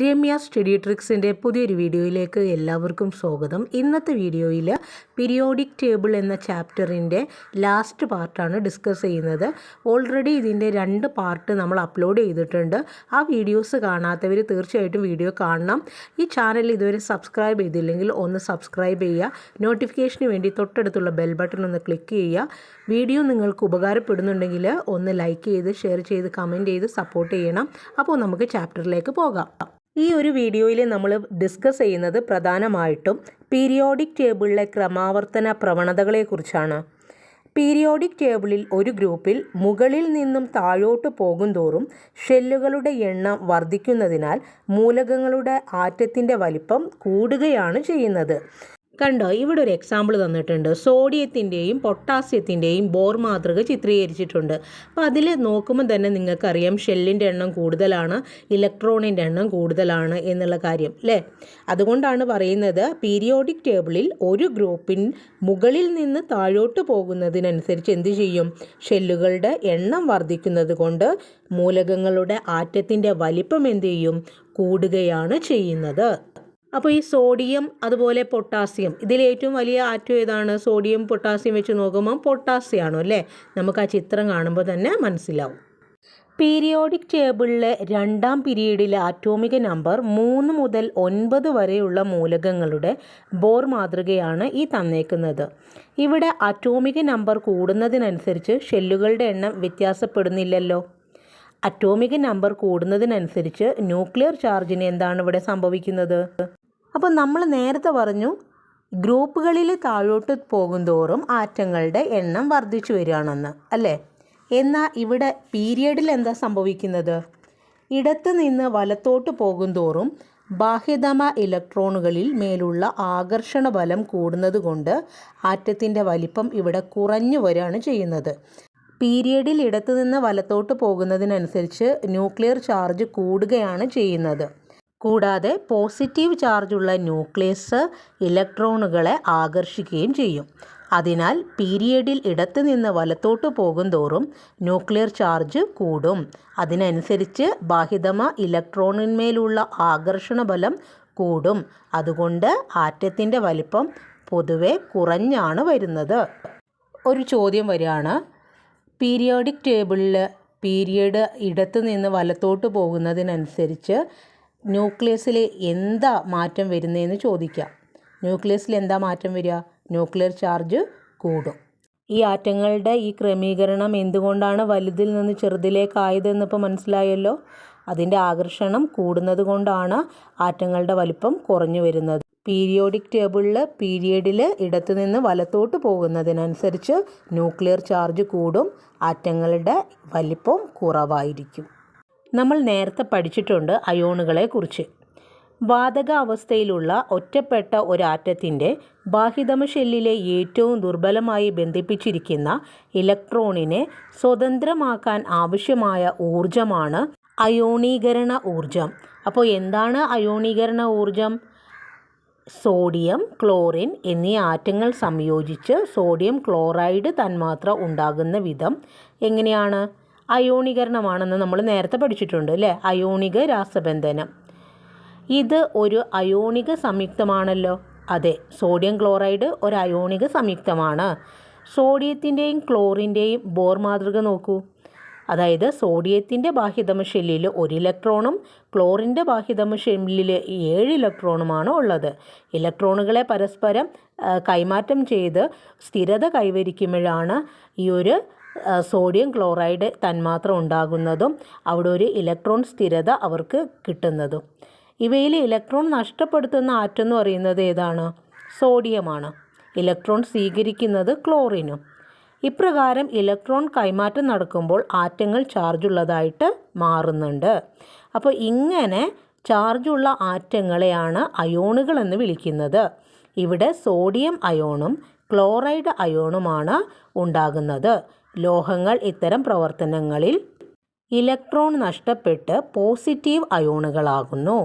Ramya study ട്രിക്സിന്റെ പുതിയൊരു വീഡിയോയിലേക്ക് എല്ലാവർക്കും സ്വാഗതം. ഇന്നത്തെ വീഡിയോയിൽ പീരിയോഡിക് ടേബിൾ എന്ന ചാപ്റ്ററിന്റെ ലാസ്റ്റ് പാർട്ടാണ് ഡിസ്കസ് ചെയ്യുന്നത്. ഓൾറെഡി ഇതിന്റെ രണ്ട് പാർട്ട് നമ്മൾ അപ്ലോഡ് ചെയ്തിട്ടുണ്ട്. ആ വീഡിയോസ് കാണാത്തവർ തീർച്ചയായിട്ടും വീഡിയോ കാണണം. ഈ ചാനൽ ഇതുവരെ സബ്സ്ക്രൈബ് ചെയ്തില്ലെങ്കിൽ ഒന്ന് സബ്സ്ക്രൈബ് ചെയ്യുക. നോട്ടിഫിക്കേഷന് വേണ്ടി തൊട്ടടുത്തുള്ള ബെൽ ബട്ടൺ ഒന്ന് ക്ലിക്ക് ചെയ്യുക. വീഡിയോ നിങ്ങൾക്ക് ഉപകാരപ്പെടുന്നുണ്ടെങ്കിൽ ഒന്ന് ലൈക്ക് ചെയ്ത് ഷെയർ ചെയ്ത് കമന്റ് ചെയ്ത് സപ്പോർട്ട് ചെയ്യണം. അപ്പോൾ നമുക്ക് ചാപ്റ്ററിലേക്ക് പോകാം. ഈ ഒരു വീഡിയോയിൽ നമ്മൾ ഡിസ്കസ് ചെയ്യുന്നത് പ്രധാനമായിട്ടും പീരിയോഡിക് ടേബിളിലെ ക്രമാവർത്തന പ്രവണതകളെക്കുറിച്ചാണ്. പീരിയോഡിക് ടേബിളിൽ ഒരു ഗ്രൂപ്പിൽ മുകളിൽ നിന്നും താഴോട്ട് പോകുന്തോറും ഷെല്ലുകളുടെ എണ്ണം വർദ്ധിക്കുന്നതിനാൽ മൂലകങ്ങളുടെ ആറ്റത്തിന്റെ വലിപ്പം കൂടുകയാണ് ചെയ്യുന്നത്. കണ്ടോ? ഇവിടെ ഒരു എക്സാമ്പിൾ തന്നിട്ടുണ്ട്. സോഡിയത്തിന്റെയും പൊട്ടാസ്യത്തിന്റെയും ബോർ മാതൃക ചിത്രീകരിച്ചിട്ടുണ്ട്. അപ്പോൾ അതിൽ നോക്കുമ്പോൾ തന്നെ നിങ്ങൾക്കറിയാം ഷെല്ലിന്റെ എണ്ണം കൂടുതലാണ് ഇലക്ട്രോണിന്റെ എണ്ണം കൂടുതലാണ് എന്നുള്ള കാര്യം അല്ലേ? അതുകൊണ്ടാണ് പറയുന്നത് പീരിയോഡിക് ടേബിളിൽ ഒരു ഗ്രൂപ്പിൻ മുകളിൽ നിന്ന് താഴോട്ട് പോകുന്നതിനനുസരിച്ച് എന്ത് ചെയ്യും? ഷെല്ലുകളുടെ എണ്ണം വർദ്ധിക്കുന്നത് കൊണ്ട് മൂലകങ്ങളുടെ ആറ്റത്തിന്റെ വലിപ്പം എന്ത് ചെയ്യും? കൂടുകയാണ് ചെയ്യുന്നത്. അപ്പോൾ ഈ സോഡിയം അതുപോലെ പൊട്ടാസ്യം ഇതിൽ ഏറ്റവും വലിയ ആറ്റം ഏതാണ്? സോഡിയം പൊട്ടാസ്യം വെച്ച് നോക്കുമ്പോൾ പൊട്ടാസ്യമാണോ അല്ലേ? നമുക്ക് ആ ചിത്രം കാണുമ്പോൾ തന്നെ മനസ്സിലാവും. പീരിയോഡിക് ടേബിളിലെ രണ്ടാം പീരീഡിലെ ആറ്റോമിക നമ്പർ മൂന്ന് മുതൽ ഒൻപത് വരെയുള്ള മൂലകങ്ങളുടെ ബോർ മാതൃകയാണ് ഈ തന്നേക്കുന്നത്. ഇവിടെ ആറ്റോമിക നമ്പർ കൂടുന്നതിനനുസരിച്ച് ഷെല്ലുകളുടെ എണ്ണം വ്യത്യാസപ്പെടുന്നില്ലല്ലോ. അറ്റോമിക നമ്പർ കൂടുന്നതിനനുസരിച്ച് ന്യൂക്ലിയർ ചാർജിന് എന്താണ് ഇവിടെ സംഭവിക്കുന്നത്? അപ്പോൾ നമ്മൾ നേരത്തെ പറഞ്ഞു ഗ്രൂപ്പുകളിൽ താഴോട്ട് പോകുന്തോറും ആറ്റങ്ങളുടെ എണ്ണം വർദ്ധിച്ചു വരികയാണെന്ന് അല്ലേ? എന്നാൽ ഇവിടെ പീരിയഡിൽ എന്താ സംഭവിക്കുന്നത്? ഇടത്ത് നിന്ന് വലത്തോട്ട് പോകുന്തോറും ബാഹ്യതമ ഇലക്ട്രോണുകളിൽ മേലുള്ള ആകർഷണ ബലം കൂടുന്നത് കൊണ്ട് ആറ്റത്തിന്റെ വലിപ്പം ഇവിടെ കുറഞ്ഞു വരികയാണ് ചെയ്യുന്നത്. പീരിയഡിൽ ഇടത്തുനിന്ന് വലത്തോട്ട് പോകുന്നതിനനുസരിച്ച് ന്യൂക്ലിയർ ചാർജ് കൂടുകയാണ് ചെയ്യുന്നത്. കൂടാതെ പോസിറ്റീവ് ചാർജുള്ള ന്യൂക്ലിയസ് ഇലക്ട്രോണുകളെ ആകർഷിക്കുകയും ചെയ്യും. അതിനാൽ പീരിയഡിൽ ഇടത്തുനിന്ന് വലത്തോട്ട് പോകുന്തോറും ന്യൂക്ലിയർ ചാർജ് കൂടും. അതിനനുസരിച്ച് ബാഹിതമ ഇലക്ട്രോണിന്മേലുള്ള ആകർഷണ ബലം കൂടും. അതുകൊണ്ട് ആറ്റത്തിന്റെ വലിപ്പം പൊതുവെ കുറഞ്ഞാണ് വരുന്നത്. ഒരു ചോദ്യം വരികയാണ്. പീരിയോഡിക് ടേബിളിൽ പീരിയഡ് ഇടത്തു നിന്ന് വലത്തോട്ട് പോകുന്നതിനനുസരിച്ച് ന്യൂക്ലിയസിൽ എന്താ മാറ്റം വരുന്നതെന്ന് ചോദിക്കാം. ന്യൂക്ലിയസിൽ എന്താ മാറ്റം വരിക? ന്യൂക്ലിയർ ചാർജ് കൂടും. ഈ ആറ്റങ്ങളുടെ ഈ ക്രമീകരണം എന്തുകൊണ്ടാണ് വലുതിൽ നിന്ന് ചെറുതിലേക്കായതെന്ന് ഇപ്പോൾ മനസ്സിലായല്ലോ? അതിന്റെ ആകർഷണം കൂടുന്നത് കൊണ്ടാണ് ആറ്റങ്ങളുടെ വലിപ്പം കുറഞ്ഞു വരുന്നത്. പീരിയോഡിക് ടേബിളിൽ പീരിയഡിൽ ഇടത്തുനിന്ന് വലത്തോട്ട് പോകുന്നതിനനുസരിച്ച് ന്യൂക്ലിയർ ചാർജ് കൂടും ആറ്റങ്ങളുടെ വലിപ്പം കുറവായിരിക്കും. നമ്മൾ നേരത്തെ പഠിച്ചിട്ടുണ്ട് അയോണുകളെ കുറിച്ച് വാതക അവസ്ഥയിലുള്ള ഒറ്റപ്പെട്ട ഒരാറ്റത്തിന്റെ ബാഹിതമ ഷെല്ലിലെ ഏറ്റവും ദുർബലമായി ബന്ധിപ്പിച്ചിരിക്കുന്ന ഇലക്ട്രോണിനെ സ്വതന്ത്രമാക്കാൻ ആവശ്യമായ ഊർജമാണ് അയോണീകരണ ഊർജം അപ്പോൾ എന്താണ് അയോണീകരണ ഊർജം സോഡിയം ക്ലോറിൻ എന്നീ ആറ്റങ്ങൾ സംയോജിച്ച് സോഡിയം ക്ലോറൈഡ് തന്മാത്ര ഉണ്ടാകുന്ന വിധം എങ്ങനെയാണ്? അയോണീകരണമാണെന്ന് നമ്മൾ നേരത്തെ പഠിച്ചിട്ടുണ്ട് അല്ലേ? അയോണിക രാസബന്ധനം. ഇത് ഒരു അയോണിക സംയുക്തമാണല്ലോ? അതെ സോഡിയം ക്ലോറൈഡ് ഒരു അയോണിക സംയുക്തമാണ്. സോഡിയത്തിന്റെയും ക്ലോറിന്റെയും ബോർ മാതൃക നോക്കൂ. അതായത് സോഡിയത്തിന്റെ ഷെല്ലിൽ ഒരു ഇലക്ട്രോണും ക്ലോറിന്റെ ബാഹ്യതമ ഷെല്ലിൽ ഏഴ് ഇലക്ട്രോണുമാണ് ഉള്ളത്. ഇലക്ട്രോണുകളെ പരസ്പരം കൈമാറ്റം ചെയ്ത് സ്ഥിരത കൈവരിക്കുമ്പോഴാണ് ഈ ഒരു സോഡിയം ക്ലോറൈഡ് തന്മാത്ര ഉണ്ടാകുന്നതും അവിടെ ഒരു ഇലക്ട്രോൺ സ്ഥിരത അവർക്ക് കിട്ടുന്നതും. ഇവയിൽ ഇലക്ട്രോൺ നഷ്ടപ്പെടുത്തുന്ന ആറ്റം എന്ന് പറയുന്നത് ഏതാണ്? സോഡിയമാണ്. ഇലക്ട്രോൺ സ്വീകരിക്കുന്നത് ക്ലോറിനും. ഇപ്രകാരം ഇലക്ട്രോൺ കൈമാറ്റം നടക്കുമ്പോൾ ആറ്റങ്ങൾ ചാർജുള്ളതായിട്ട് മാറുന്നുണ്ട്. അപ്പോൾ ഇങ്ങനെ ചാർജുള്ള ആറ്റങ്ങളെയാണ് അയോണുകൾ എന്ന് വിളിക്കുന്നത്. ഇവിടെ സോഡിയം അയോണും ക്ലോറൈഡ് അയോണുമാണ് ഉണ്ടാകുന്നത്. ലോഹങ്ങൾ ഇത്തരം പ്രവർത്തനങ്ങളിൽ ഇലക്ട്രോൺ നഷ്ടപ്പെട്ട് പോസിറ്റീവ് അയോണുകളാകുന്നു.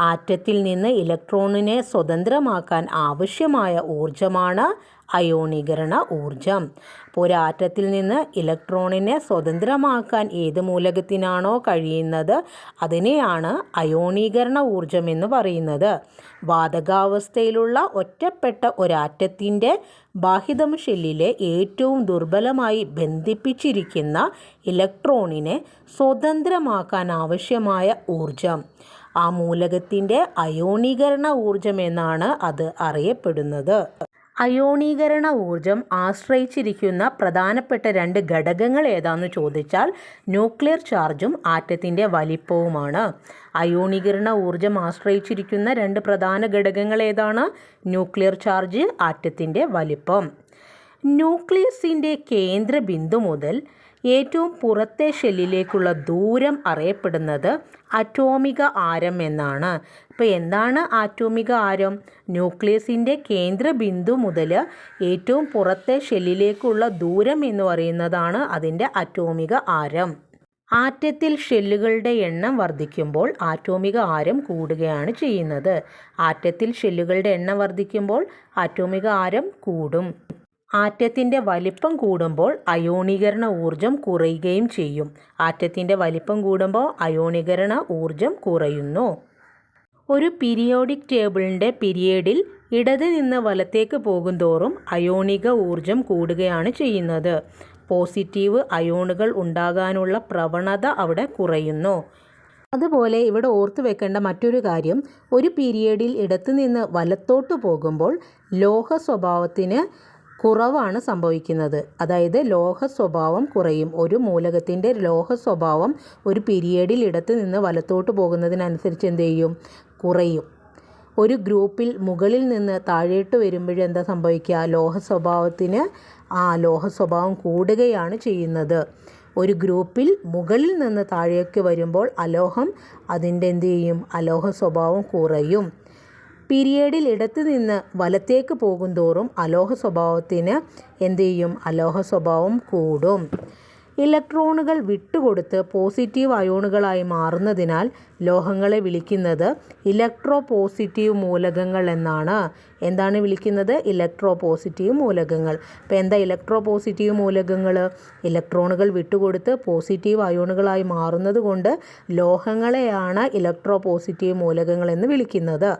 ആറ്റത്തിൽ നിന്ന് ഇലക്ട്രോണിനെ സ്വതന്ത്രമാക്കാൻ ആവശ്യമായ ഊർജമാണ് അയോണീകരണ ഊർജം അപ്പോൾ ഒരു ആറ്റത്തിൽ നിന്ന് ഇലക്ട്രോണിനെ സ്വതന്ത്രമാക്കാൻ ഏത് മൂലകത്തിനാണോ കഴിയുന്നത് അതിനെയാണ് അയോണീകരണ ഊർജം എന്ന് പറയുന്നത്. വാതകാവസ്ഥയിലുള്ള ഒറ്റപ്പെട്ട ഒരാറ്റത്തിന്റെ ബാഹിതം ഷെല്ലിലെ ഏറ്റവും ദുർബലമായി ബന്ധിപ്പിച്ചിരിക്കുന്ന ഇലക്ട്രോണിനെ സ്വതന്ത്രമാക്കാൻ ആവശ്യമായ ഊർജം ആ മൂലകത്തിന്റെ അയോണീകരണ ഊർജം എന്നാണ് അത് അറിയപ്പെടുന്നത്. അയോണീകരണ ഊർജം ആശ്രയിച്ചിരിക്കുന്ന പ്രധാനപ്പെട്ട രണ്ട് ഘടകങ്ങൾ ഏതാണെന്ന് ചോദിച്ചാൽ ന്യൂക്ലിയർ ചാർജും ആറ്റത്തിന്റെ വലിപ്പവുമാണ്. അയോണീകരണ ഊർജം ആശ്രയിച്ചിരിക്കുന്ന രണ്ട് പ്രധാന ഘടകങ്ങൾ ഏതാണ്? ന്യൂക്ലിയർ ചാർജ് ആറ്റത്തിന്റെ വലിപ്പം. ന്യൂക്ലിയസിന്റെ കേന്ദ്ര ബിന്ദു മുതൽ ഏറ്റവും പുറത്തെ ഷെല്ലിലേക്കുള്ള ദൂരം അറിയപ്പെടുന്നത് അറ്റോമിക ആരം എന്നാണ്. ഇപ്പോൾ എന്താണ് ആറ്റോമിക ആരം? ന്യൂക്ലിയസിന്റെ കേന്ദ്ര ബിന്ദു മുതൽ ഏറ്റവും പുറത്തെ ഷെല്ലിലേക്കുള്ള ദൂരം എന്ന് പറയുന്നതാണ് അതിന്റെ അറ്റോമിക ആരം. ആറ്റത്തിൽ ഷെല്ലുകളുടെ എണ്ണം വർദ്ധിക്കുമ്പോൾ ആറ്റോമിക ആരം കൂടുകയാണ് ചെയ്യുന്നത്. ആറ്റത്തിൽ ഷെല്ലുകളുടെ എണ്ണം വർദ്ധിക്കുമ്പോൾ ആറ്റോമിക ആരം കൂടും. ആറ്റത്തിന്റെ വലിപ്പം കൂടുമ്പോൾ അയോണീകരണ ഊർജം കുറയുകയും ചെയ്യും. ആറ്റത്തിന്റെ വലിപ്പം കൂടുമ്പോൾ അയോണീകരണ ഊർജം കുറയുന്നു. ഒരു പീരിയോഡിക് ടേബിളിന്റെ പീരിയഡിൽ ഇടത് നിന്ന് വലത്തേക്ക് പോകുന്തോറും അയോണിക ഊർജം കൂടുകയാണ് ചെയ്യുന്നത്. പോസിറ്റീവ് അയോണുകൾ ഉണ്ടാകാനുള്ള പ്രവണത അവിടെ കുറയുന്നു. അതുപോലെ ഇവിടെ ഓർത്തു വെക്കേണ്ട മറ്റൊരു കാര്യം ഒരു പീരിയഡിൽ ഇടത്തുനിന്ന് വലത്തോട്ട് പോകുമ്പോൾ ലോഹ സ്വഭാവത്തിന് കുറവാണ് സംഭവിക്കുന്നത്. അതായത് ലോഹ സ്വഭാവം കുറയും. ഒരു മൂലകത്തിന്റെ ലോഹ സ്വഭാവം ഒരു പീരിയഡിൽ ഇടത്ത് നിന്ന് വലത്തോട്ട് പോകുന്നതിനനുസരിച്ച് എന്ത് ചെയ്യും? കുറയും. ഒരു ഗ്രൂപ്പിൽ മുകളിൽ നിന്ന് താഴേട്ട് വരുമ്പോഴെന്താ സംഭവിക്കുക? ലോഹ സ്വഭാവത്തിന് ആ ലോഹ സ്വഭാവം കൂടുകയാണ് ചെയ്യുന്നത്. ഒരു ഗ്രൂപ്പിൽ മുകളിൽ നിന്ന് താഴേക്ക് വരുമ്പോൾ അലോഹം അതിന്റെ എന്ത് ചെയ്യും? അലോഹ സ്വഭാവം കുറയും. പീരിയഡിൽ ഇടത്ത് നിന്ന് വലത്തേക്ക് പോകുന്തോറും അലോഹ സ്വഭാവത്തിന് എന്ത് ചെയ്യും അലോഹ സ്വഭാവം കൂടും. ഇലക്ട്രോണുകൾ വിട്ടുകൊടുത്ത് പോസിറ്റീവ് അയോണുകളായി മാറുന്നതിനാൽ ലോഹങ്ങളെ വിളിക്കുന്നത് ഇലക്ട്രോ പോസിറ്റീവ് മൂലകങ്ങൾ എന്നാണ്. എന്താണ് വിളിക്കുന്നത്? ഇലക്ട്രോ പോസിറ്റീവ് മൂലകങ്ങൾ. അപ്പോൾ എന്താ ഇലക്ട്രോ പോസിറ്റീവ് മൂലകങ്ങൾ? ഇലക്ട്രോണുകൾ വിട്ടുകൊടുത്ത് പോസിറ്റീവ് അയോണുകളായി മാറുന്നത് കൊണ്ട് ലോഹങ്ങളെയാണ് ഇലക്ട്രോ പോസിറ്റീവ് മൂലകങ്ങൾ എന്ന് വിളിക്കുന്നത്.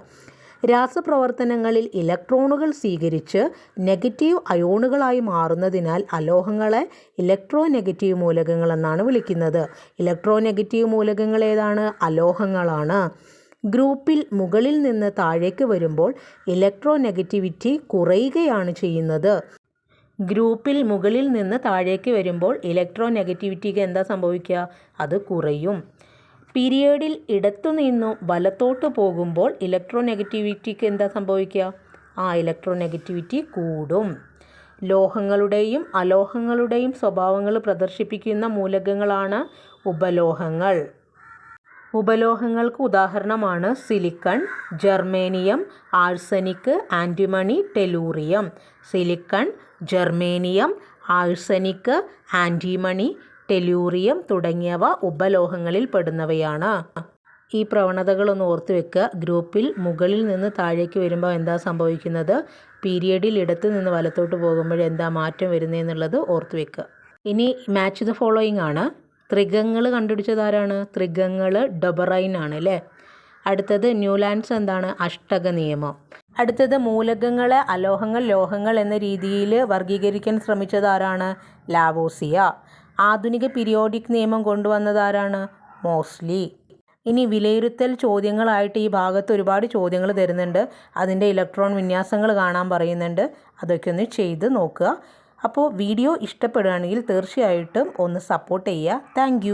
രാസപ്രവർത്തനങ്ങളിൽ ഇലക്ട്രോണുകൾ സ്വീകരിച്ച് നെഗറ്റീവ് അയോണുകളായി മാറുന്നതിനാൽ അലോഹങ്ങളെ ഇലക്ട്രോ നെഗറ്റീവ് മൂലകങ്ങൾ എന്നാണ് വിളിക്കുന്നത്. ഇലക്ട്രോ നെഗറ്റീവ് മൂലകങ്ങൾ ഏതാണ്? അലോഹങ്ങളാണ്. ഗ്രൂപ്പിൽ മുകളിൽ നിന്ന് താഴേക്ക് വരുമ്പോൾ ഇലക്ട്രോ നെഗറ്റിവിറ്റി കുറയുകയാണ് ചെയ്യുന്നത്. ഗ്രൂപ്പിൽ മുകളിൽ നിന്ന് താഴേക്ക് വരുമ്പോൾ ഇലക്ട്രോ നെഗറ്റിവിറ്റിക്ക് എന്താ സംഭവിക്കുക? അത് കുറയും. പീരിയഡിൽ ഇടത്തു നിന്നും വലത്തോട്ട് പോകുമ്പോൾ ഇലക്ട്രോ നെഗറ്റിവിറ്റിക്ക് എന്താ സംഭവിക്കുക? ആ ഇലക്ട്രോ നെഗറ്റിവിറ്റി കൂടും. ലോഹങ്ങളുടെയും അലോഹങ്ങളുടെയും സ്വഭാവങ്ങൾ പ്രദർശിപ്പിക്കുന്ന മൂലകങ്ങളാണ് ഉപലോഹങ്ങൾ. ഉപലോഹങ്ങൾക്ക് ഉദാഹരണമാണ് silicon germanium arsenic antimony tellurium. Silicon germanium arsenic antimony tellurium തുടങ്ങിയവ ഉപലോഹങ്ങളിൽ പെടുന്നവയാണ്. ഈ പ്രവണതകളൊന്ന് ഓർത്ത് വെക്കുക. ഗ്രൂപ്പിൽ മുകളിൽ നിന്ന് താഴേക്ക് വരുമ്പോൾ എന്താ സംഭവിക്കുന്നത്? പീരിയഡിൽ ഇടത്ത് നിന്ന് വലത്തോട്ട് പോകുമ്പോൾ എന്താ മാറ്റം വരുന്നതെന്നുള്ളത് ഓർത്ത് വെക്കുക. ഇനി മാച്ച് ദ ഫോളോയിങ് ആണ്. ത്രികങ്ങൾ കണ്ടുപിടിച്ചത് ആരാണ്? ത്രികങ്ങൾ ഡൊബറൈൻ ആണ് അല്ലേ? അടുത്തത് ന്യൂലാൻഡ്സ് എന്താണ്? അഷ്ടക നിയമം. അടുത്തത് മൂലകങ്ങളെ അലോഹങ്ങൾ ലോഹങ്ങൾ എന്ന രീതിയിൽ വർഗീകരിക്കാൻ ശ്രമിച്ചത് ആരാണ്? ലാവോസിയ. ആധുനിക പീരിയോഡിക് നിയമം കൊണ്ടുവന്നതാരാണ് മോസ്ലി. ഇനി വിലയിരുത്തൽ ചോദ്യങ്ങളായിട്ട് ഈ ഭാഗത്ത് ഒരുപാട് ചോദ്യങ്ങൾ തരുന്നുണ്ട്. അതിന്റെ ഇലക്ട്രോൺ വിന്യാസങ്ങൾ കാണാൻ പറയുന്നുണ്ട്. അതൊക്കെ ഒന്ന് ചെയ്ത് നോക്കുക. അപ്പോൾ വീഡിയോ ഇഷ്ടപ്പെടുകയാണെങ്കിൽ തീർച്ചയായിട്ടും ഒന്ന് സപ്പോർട്ട് ചെയ്യുക. താങ്ക്